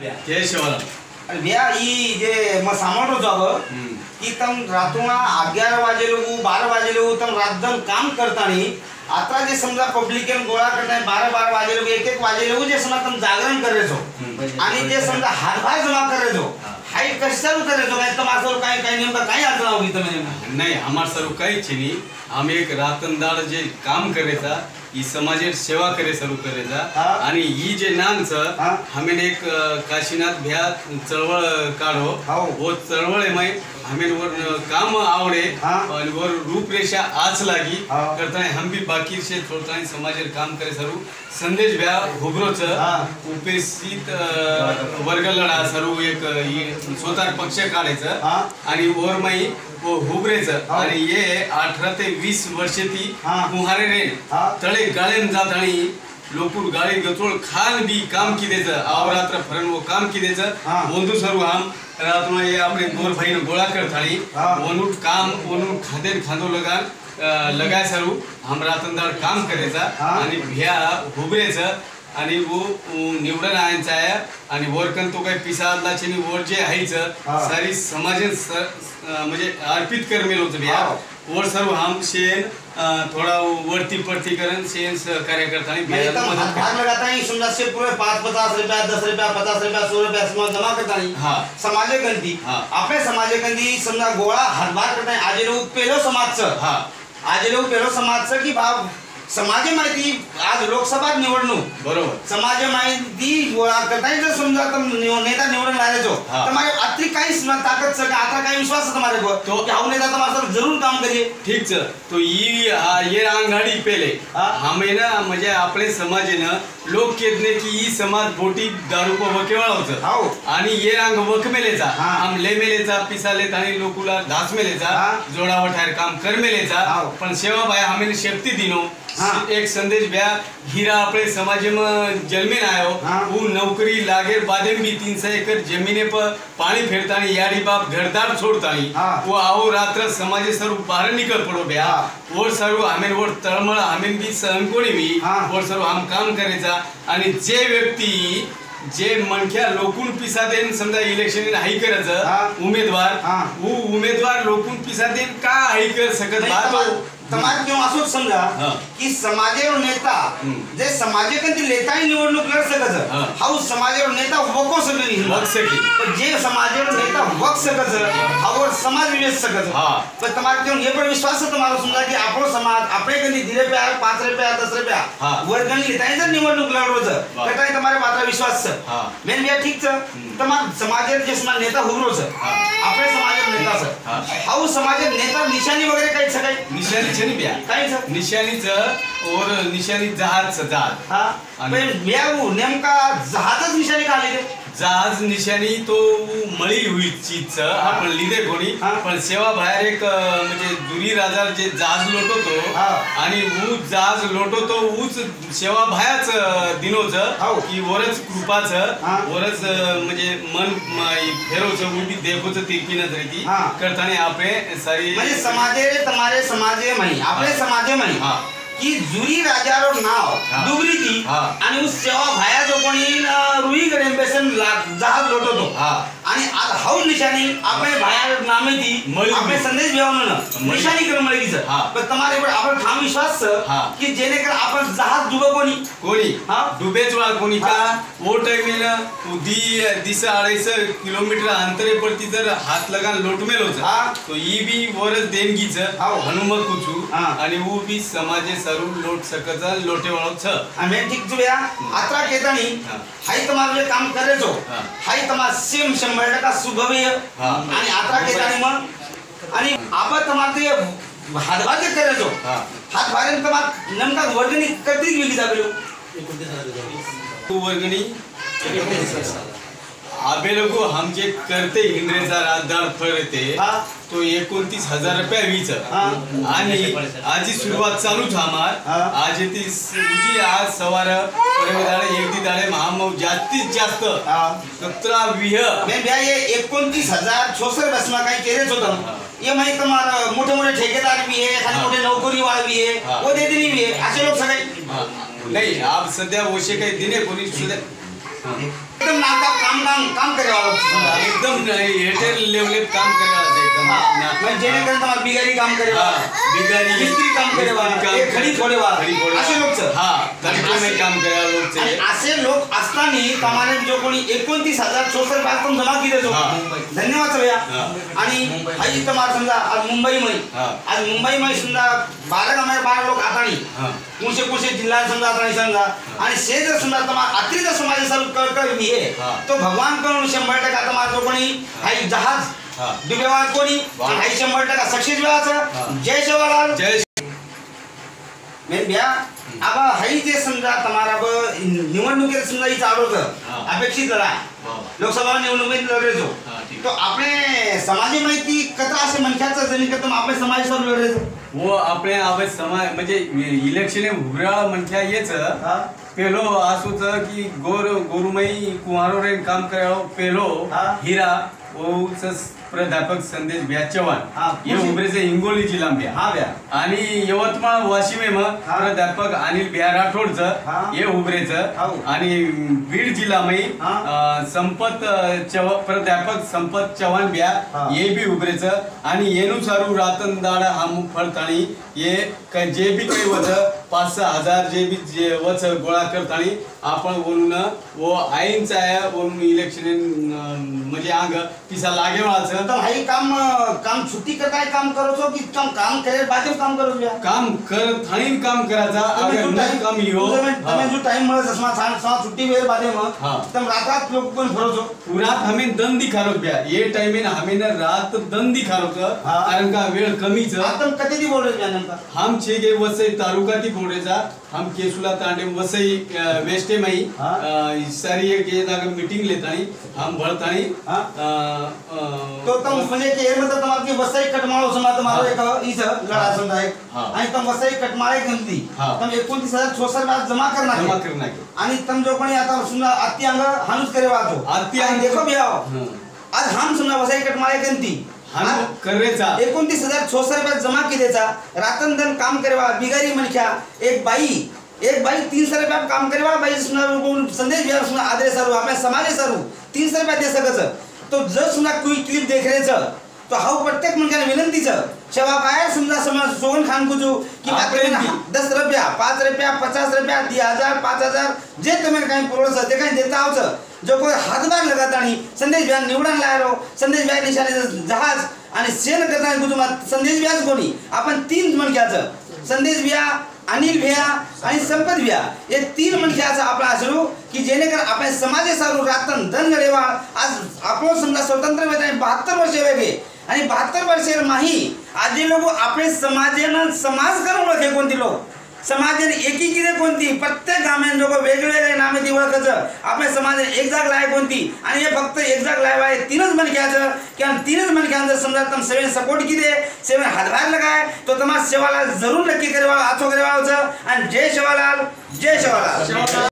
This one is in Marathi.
जय शिवराम भैया ई जे म सामान जाओ कि तम रातों अग्यारह बजे लोग बारह बजे लोग तम रात दिन काम करता नहीं आता जे समजा पब्लिक गोळा करताय बारा बारा वाजे लोक एक एक वाजे लोक जे समजा तुम जागरण करे जो आणि जे समजा हातभार जमा करे जो हाय कशाला करे जो काय तुम्हा सर्व काय नेमका काय आजरा होगी नाही आम्हाला सर्व काही चिनी आम्ही एक रातनदार जे काम करेता ही समाजे सेवा करे शुरू करे जा आणि ही जे नाम छ हमे एक काशीनाथ भ्या चळवळ काढो. वो चळवळ माई. हमे वर काम आवडे. आणि वर रूपरेषा आज लागी. करता हम भी बाकी से थोडता समाजेर काम करे सरू संदेश भ्या हुगरोच उपेसित वर्ग लढा सरू एक स्वतः पक्ष काढायचं. आणि वर माई हो, हुबरेच. आणि ये अठरा ते वीस वर्षे ती कुहारे रे. तळे गाळेन जात आणि लोकूर गाळी गचोळ खान बी काम की देच आवरात्र फरण वो काम की देच बोंधू सर्व आम. रात में ये अपने मोर भाई ने गोला कर थाली ओनुट काम ओनुट खादेन खांदो लगान लगाय सर्व हम रातंदार काम करेचा. आणि भ्या हुबरेचं. आणि वो निवडण आहे आणि वरकन तो काही पिसादला आणि वर जे आहेचं हा. सारी समाजन स- अ, म्हणजे अर्पित कर मेल होतं भ्या हा. वर सर्व हम शेन थोडा वरती पडती करण शेन करता आणि. लगाता ही समजा से पूरे पाँच पचास रुपया दस रुपया पचास रुपया सौ रुपया समाज जमा करता हा. समाजे गंती हा. आपल्या समाजे गंती समजा गोळा हातभार करता नाही आजे पेलो समाजचं हा आजे लोक पेलो समाजचं की भाव समाजे माहिती आज लोकसभा निवडणूक. बरोबर. समाज माहिती गोळा करता जर समजा निव- नेता निवडून हा. तर माझ्या अति काही सम- ताकद सगळं आता काही विश्वास आहे तुम्हाला तो- की हा नेता जरूर काम करिए ठीक सर तो ये आ, ये आंगड़ी पहले हमें ना म्हणजे मुझे अपने समाज ना लोग कहते कि ये समाज बोटी दारू को वकेवाळ होतं हाव आनी ये रांग वक मेलेचा हाँ। हम ले में मेलेचा पिसा लेत आणि लोकुला घास मेलेचा हा. जोडावा ठार काम कर में मेलेचा हाव. पर सेवा भाई हमें शक्ति दिनों हाँ। एक संदेश ब्या हीरा अपने समाज में जल में ना आयो हा. वो नौकरी लागेर बादे भी तीन सौ एकड़ जमीने पर पाणी फेरतानी याडी बाप घरदार सोडतानी हा. वो आओ रात्र समाजे सर्व बाहर निकल पड़ो भैया और सर्व हमें और तळमळ हमें भी सहन कोणी मी हां. और सर्व हम काम करायचा आणि जे व्यक्ती जे मनख्या लोकून पिसा देन समजा इलेक्शन हाई हां. करायचं उमेदवार हां. ऊ उमेदवार लोकून पिसा देन का हाई कर सकत नाही बा समाज किंवा असोच समजा की समाजावर नेता जे समाजकंती नेताही निवडणूक लढ सकत हा. समाजावर नेता वको सकत पण जे समाजावर नेता वक सकत हावर समाज विवेच सकत पण तुम्हाला क्यों ये पर विश्वास है तुम्हारा समजा की आपो समाज आपले कंदी दिले पे आहे पाच रुपया दस रुपया वर्गणी नेता जर निवडणूक लढवच कटाय तुम्हाला मात्र विश्वास छ मेन बिया ठीक छ तमाम समाजात जे समाज नेता हुबरो छ आपले समाजात नेता छ हा. समाजात नेता निशाणी वगैरे काही छ काही? निशाणी निशाणी बिया. काय सर? निशाणीच और निशाणी जहाज जहाज हा. म्हणजे बिया नेमका जहाजच निशाणी खाली जहाज निशाणी तो मळी होईल चीज हा पण कोणी. पण सेवा बाहेर एक म्हणजे जुरी राजा जे जहाज लोटवतो आणि ऊस जहाज लोटवतो ऊस सेवा बाहेरच दिनोच. की वरच कृपाच वरच म्हणजे मन फेरवच उभी देखोच तिरकी नजरे की करताने आपले सारी म्हणजे समाजे तुम्हारे समाजे मही आपले समाजे मही की जुरी राजा नाव डुबरी ती आणि सेवा भाया जो कोणी रुई गडे बेसन जहाज लोटवतो हा. आणि आज हाऊ निशाणी આપણે ભાયા નામે તી મળી આપણે ગઈ. સંદેશ બેવાનો ન મળી. નિશાની કર મળી ગઈ છે હા. પણ તમારે પર આપણે ઠામ વિશ્વાસ છે હા. की जेणे कर आपण जहाज डुबो कोणी कोणी हा. डुबेच वाळ कोणी का हा. वो टाइमेला दी दिस अडायच किलोमीटर अंतरे पडती जर हात लगान लोटमेल होत हा. तो ई बी वरच देणगीच हाव. हनुमत कुचू हा. आणि वो बी समाजे सरू लोट सकत लोटे वाळो छ અમે ઠીક જોયા આત્રા કેતાની હા. હાઈ तुम्हारे लिए काम करे जो हाई तुम्हारे शंभर का सुबह भी आता के जाने मन अन्य आप तुम्हारे ये हाथ भाग के करे जो हाथ भागे तो तुम्हारे वर्गणी वर्गनी कर दी गई आबेलगो आमचे करते इंद्रेचा राजदार फरते तो. एकोणतीस हजार रुपया वीच आणि आजी सुरुवात चालूच आम्हाला आज तीस आज सवार एकटी दाळे महामव जास्तीत जास्त. सतरा विह. एकोणतीस हजार छोसर बसमा काही केलेच होतं. ये माहीत तुम्हाला मोठे मोठे ठेकेदार बी आहे खाली मोठे नोकरी वाळ आहे व देते असे लोक सगळे. नाही आप सध्या वशे काही दिने कोणी सुद्धा एकदम नाका काम काम काम करेवा. एकदम एअरटेल लेवलेत काम एकदम. ना- म्हणजे जेणेकरून तुम्हाला बिगारी काम करेवा. बिगारी. मिस्त्री काम करेवा. मिस्त्री काम हे खडी फोडेवा खडी फोडेवा. असे लोक. सर. हा काम लोक. असे लोक असताना तमाने जो कोणी एकोणतीस हजार चौसष्ट बातम जमा केले जो हा. आणि आई तुम्हाला समजा आज मुंबई मध्ये. आज मुंबई मध्ये समजा बारा गावामध्ये बारा लोक आता नाही. कुणशे कुणशे जिल्हा समजा आता समजा आणि से जर समजा तुम्हाला अतिरिक्त समाज असेल कळकळ ही आहे हा. तो भगवानकडून शंभर टक्का तुम्हाला जो कोणी हाई जहाज. डुबेवा कोणी हाई शंभर टक्का सक्सेस हा. जय शिवलाल जय મેં બ્યા આવા समजा चालू अपेक्षित लढा. हो. लोकसभा निवडणुकीत लढायचो तो આપણે સમાજે માહિતી કથા અसे मनख्याचं जमीन कथम આપણે સમાજ सब लढायचो वो म्हणजे इलेक्शन हुगराळ मनख्या येच પેલો આસુ की गोर गोरुमई કુંવારો रे काम કરાયો पेलो हिरा ઓસ प्राध्यापक संदेश भ्या चव्हाण हा, हे उमरेचे हिंगोली जिल्हा भ्या हा ब्या आणि यवतमाळ वाशिमे मग हा. प्राध्यापक अनिल बिहार राठोडचं हा. हे उबरेचं हाऊ. आणि बीड जिल्हा मै हा. संपत प्राध्यापक संपत चव्हाण ब्या हा. हे बी उबरेचं आणि येनुसारू रातन दाड हा फळताणी हे जे बी काही वच पाच सहा हजार जे बी जे वच गोळा करत आणि आपण बोलून व आईंच आहे बोलून इलेक्शन म्हणजे अंग तिचा लागे वाचं तर आई काम काम सुट्टी का काय काम करतो की काम काम करेल बाकी काम करत हो काम कर थाणी काम करायचा काम लिहो टाइम मिळत असमा सांग सा छुट्टी वेळ बाजे मग. तम रातात लोग पण फरज रात पूरा दंदी खारो प्या. ये टाइम में रात दंदी खारो कारण का वेळ कमीच. आता कधी बोलत हम छे गे वसे तालुका ती बोर्डेचा हम केसुला तांडे वसई वेस्टे माई हा. सारी एक ये जागा मीटिंग लेतानी हम भरतानी हा. तो तम म्हणजे की हे म्हणतात तुम्हाला की वसई कटमाळो समजा तुम्हाला हा. एक इथं लढा समजा एक हा. आणि तम वसई कटमाळे गंती हा. तम एकोणतीस हजार चौसष्ट लाख जमा करणार जमा आहे. करना के आणि तम जो कोणी आता अति अंग हानुस करे आणि अंग- देखो बियाव हं. आज हम समजा वसई कटमाळे गंती करेचा. एकोणतीस हजार चौसष्ट रुपये जमा केलेचा रातन दन काम करेवा बिगारी मनख्या एक बाई एक बाई तीन सौ रुपया काम करेवा बाई सुना बोल संदेश भी सुना आदरे सारू आपल्या समाजे सारू. तीन सौ रुपया दे सकच तो जर सुना क्विक क्लिप देखरेचं तो हा प्रत्येक मनशाला विनंतीचं शेवा काय? समजा समज सोहन खान कुजू की. दस रुपया पाच रुपया पचास रुपया दी हजार पाच हजार जे तुम्ही काही पुरवस ते काही देता आवच जो कोई हातभार लगात आणि संदेश बिहार निवडून लायलो संदेश बिहार निशाने जहाज आणि सेन करता कुजू संदेश बिहार कोणी? आपण तीन मनक्याचं संदेश भ्या अनिल भैया आणि संपत भिया हे तीन मनशाचं आपण असू की जेणेकरून आपण समाजे सारू रातन धन रेवा आज आपण समजा स्वतंत्र बहात्तर वर्षे वेगळे. आणि बहात्तर वर्ष माही. आज लोक आपले समाजानं समाज करून ओळखे कोणती लोक? समाजाने एकी कोणती? प्रत्येक गावात लोक वेगवेगळे नामे ती ओळखायचं. आपल्या समाजाने एक जाग लाय कोणती? आणि हे फक्त एक जाग लाय आहे तीनच मनख्याचं किंवा तीनच मन घ्यायचं समजा तुम सेवेन सपोर्ट किती सेवेन हातभार लगाय तो तुम्हाला सेवाला जरूर नक्की करेवा आचो करेवा आणि जय शेवालाल. जय शिवालाल.